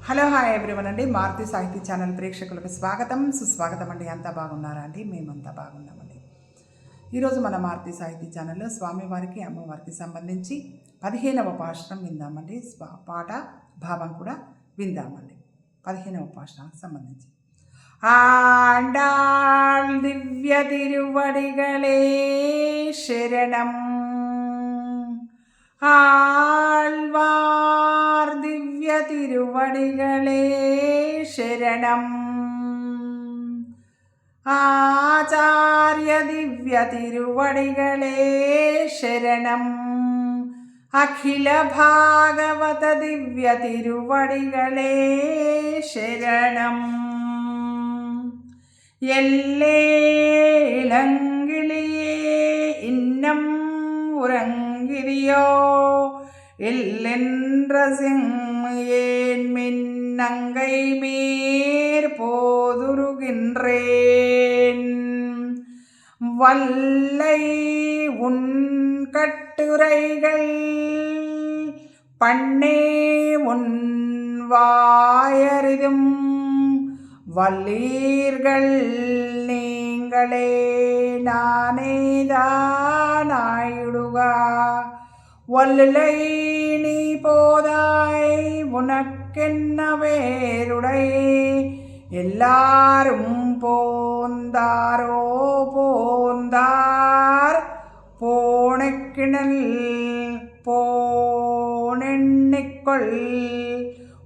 Hello hi everyone అండి మారుతి సాహితీ channel ప్రేక్షకులకు స్వాగతం సుస్వాగతం అండి అంతా బాగున్నారా అండి మేమంతా బాగున్నామండి ఈరోజు మన మారుతి సాహితీ ఛానల్లో స్వామివారికి అమ్మవారికి సంబంధించి పదిహేనవ పాశ్రం విందామండి స్వా- పాట భావం కూడా విందామండి పదిహేనవ పాశ్రానికి సంబంధించి ఆండాళ్ దివ్య తిరువడిగలే శరణం ஆழ்வார் തിരുവടികളെ ശരണം. ആചാര്യ ദിവ്യ തിരുവടികളെ ശരണം. അഖില ഭാഗവത ദിവ്യ തിരുവടികളെ ശരണം. എല്ലേ ഇളങ്കിളിയേ ഇന്നം ഉറങ്കിരിയോ இல்லென்ற செம்மையேன் மின்னங்கை மேற் போதுருகின்றேன். வல்லை உன் கட்டுரைகள் பண்ணே உன் வாயறிதும் வல்லீர்கள் நீங்களே நானே தானாயிடுகா. வல்லை போதாய் உனக்கென்ன வேருடை எல்லாரும் போந்தாரோ போந்தார். போனக்கிணல் போனெண்ணிக்கொள்.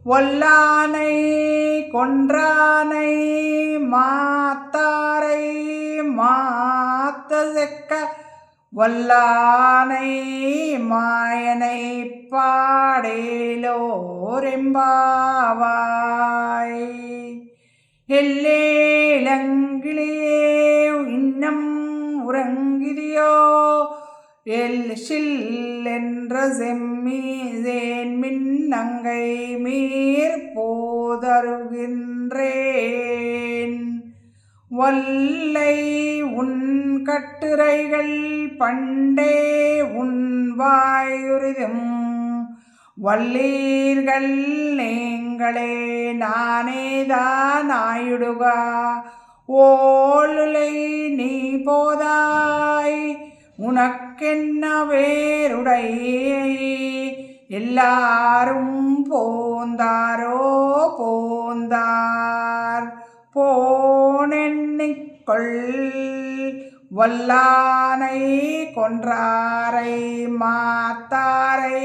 ஒல்லானை கொன்றானை மாத்தாரை மாத்த செக்க வல்லானை மாயனை பாடேலோரெம்பாவாய். எல்லேலங்கிளியே இன்னம் உறங்கிதியோ? எல் ஷில் என்ற செம்மீசேன் மின்னங்கை மீர் போதருகின்றேன். வல்லை உன் கட்டுரைகள் பண்டே உன் வாயுரிதும் வல்லீர்கள் நீங்களே நானேதான் ஆயிடுகா. ஓலுலை நீ போதாய் உனக்கென்ன வேருடை எல்லாரும் போந்தாரோ போந்தார். போனெண்ணிக்கொள் வல்லானை கொன்றாரை மாத்தாரை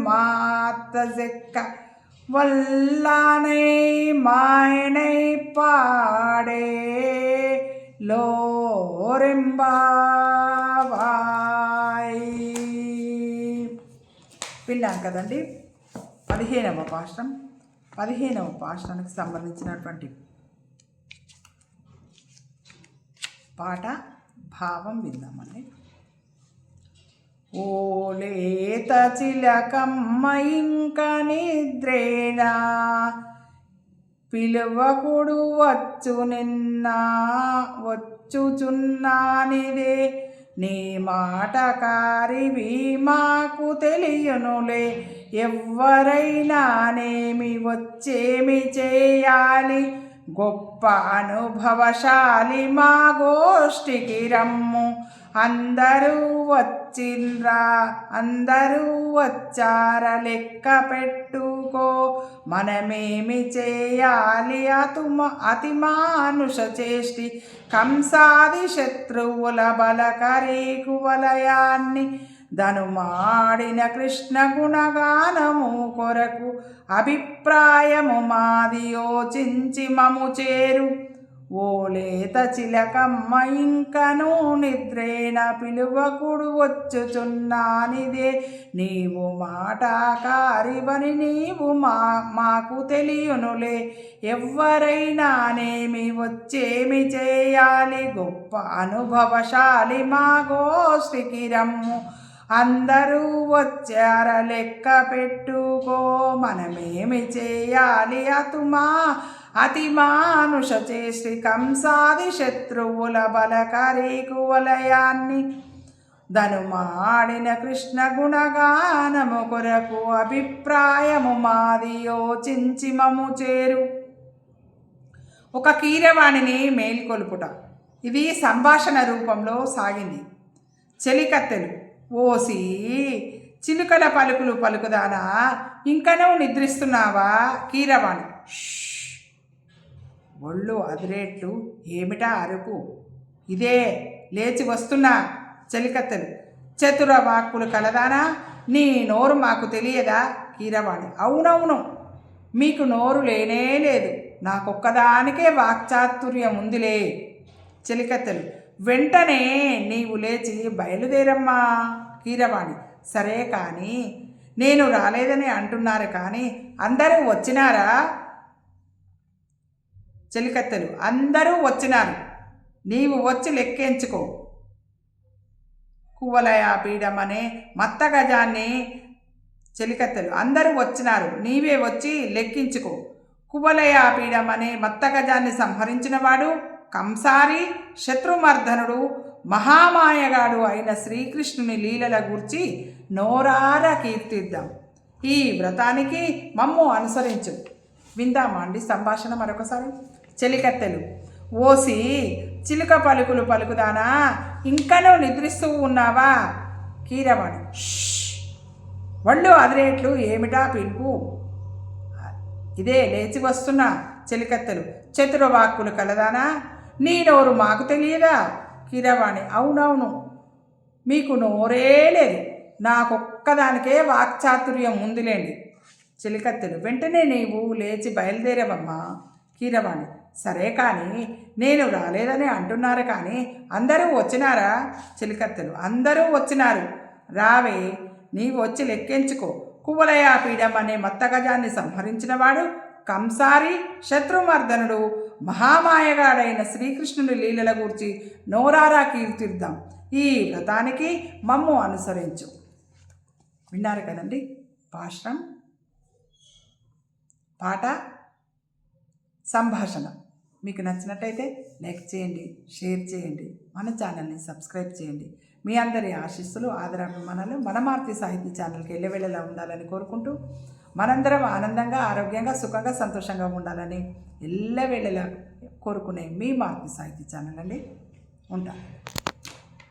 மாத்த செக்க வல்லானை மாயனை பாடே లోరెంబావాయ్ విన్నాం కదండి పదిహేనవ పాఠం పదిహేనవ పాఠానికి సంబంధించినటువంటి పాట భావం విందామండి. ఓలేత చిలకమ్మ ఇంక నిద్రేనా పిలువకుడు వచ్చు నిన్న వచ్చుచున్నానిదే నీ మాట కారివి మాకు తెలియనులే. ఎవ్వరైనానేమి వచ్చేమి చేయాలి? గొప్ప అనుభవశాలి మా గోష్ఠికి రమ్ము అందరూ వచ్చిండ్రా అందరూ వచ్చార లెక్క పెట్టుకో. మనమేమి చేయాలి? అతుమ అతి మానుష చేష్టి. కంసాది శత్రువుల బలకరీకు వలయాన్ని ధనుమాడిన కృష్ణ గుణగానము కొరకు అభిప్రాయము మాది యోచించి మము చేరు. ఓలేత చిలకమ్మ ఇంకను నిద్రేణ పిలువకుడు వచ్చుచున్నానిదే. నీవు మాట కారివని నీవు మా మాకు తెలియనులే. ఎవ్వరైనానేమి వచ్చేమి చేయాలి? గొప్ప అనుభవశాలి మా గోష్ఠికి రమ్ము అందరూ వచ్చార లెక్క పెట్టుకో మనమేమి చేయాలి అతుమా? అతి మానుష చేసి కంసాది శత్రువుల బలకరీకు వలయాన్ని ధనుమాడిన కృష్ణ గుణగానము కొరకు అభిప్రాయము మాది యోచించి మము చేరు. ఒక కీరవాణిని మేల్కొలుపుట. ఇది సంభాషణ రూపంలో సాగింది. చెలికత్తెలు. ఓసి చిలుకల పలుకులు పలుకుదానా? ఇంకనూ నిద్రిస్తున్నావా? కీరవాణి. ఒళ్ళు అదిరేట్లు ఏమిటా అరుపు? ఇదే లేచి వస్తున్నా చలికత్తలు. చతుర వాక్కులు కలదానా? నీ నోరు మాకు తెలియదా? కీరవాణి. అవునవును మీకు నోరు లేనే లేదు. నాకొక్కదానికే వాక్చాతుర్యం ఉందిలే చెలికత్తలు. వెంటనే నీవు లేచి బయలుదేరమ్మా కీరవాణి. సరే కానీ నేను రాలేదని అంటున్నారు కానీ అందరూ వచ్చినారా? చెలికత్తెలు. అందరూ వచ్చినారు. నీవు వచ్చి లెక్కించుకో. కువ్వలయ పీడం అనే మత్త గజాన్ని చెలికత్తెలు. అందరూ వచ్చినారు. నీవే వచ్చి లెక్కించుకో. కువ్వలయ పీడం అనే మత్త గజాన్ని సంహరించినవాడు కంసారి శత్రుమర్ధనుడు మహామాయగాడు అయిన శ్రీకృష్ణుని లీలల గూర్చి నోరార కీర్తిద్దాం. ఈ వ్రతానికి మమ్ము అనుసరించు. విందామా అండి సంభాషణ మరొకసారి? చెలికత్తెలు. ఓసి చిలుక పలుకులు పలుకుదానా? ఇంకనూ నిద్రిస్తూ ఉన్నావా? కీరవాణి. వళ్ళు అదిరేట్లు ఏమిటా పిలుపు? ఇదే లేచి వస్తున్నా చెలికత్తెలు. చతురవాక్కులు కలదానా? నీ నోరు మాకు తెలియదా? కీరవాణి. అవునవును. మీకు నోరే లేదు. నాకొక్కదానికే వాక్చాతుర్యం ఉందిలేండి. చిలికత్తెలు. వెంటనే నీవు లేచి బయలుదేరవమ్మా కీరవాణి. సరే కానీ నేను రాలేదని అంటున్నారు కానీ అందరూ వచ్చినారా? చిలికత్తెలు. అందరూ వచ్చినారు. రావే నీవు వచ్చి లెక్కించుకో. కువలయ పీఠం అనే మత్తగజాన్ని సంహరించినవాడు కంసారి శత్రుమర్దనుడు మహామాయగాడైన శ్రీకృష్ణుని లీలల గూర్చి నోరారా కీర్తిద్దాం. ఈ వ్రతానికి మమ్ము అనుసరించు. విన్నారు కదండి? భాషణం పాట. సంభాషణ. మీకు నచ్చినట్టయితే లైక్ చేయండి షేర్ చేయండి మన ఛానల్ని సబ్స్క్రైబ్ చేయండి. మీ అందరి ఆశీస్సులు ఆదరాభిమానాలు మనమార్తి సాహిత్య ఛానల్కి వెళ్ళవేళలా ఉండాలని కోరుకుంటూ మనందరం ఆనందంగా ఆరోగ్యంగా సుఖంగా సంతోషంగా ఉండాలని ఎల్లవేళలా కోరుకునే మీ మారుతి సాహిత్య ఛానల్ అండి. ఉంటాను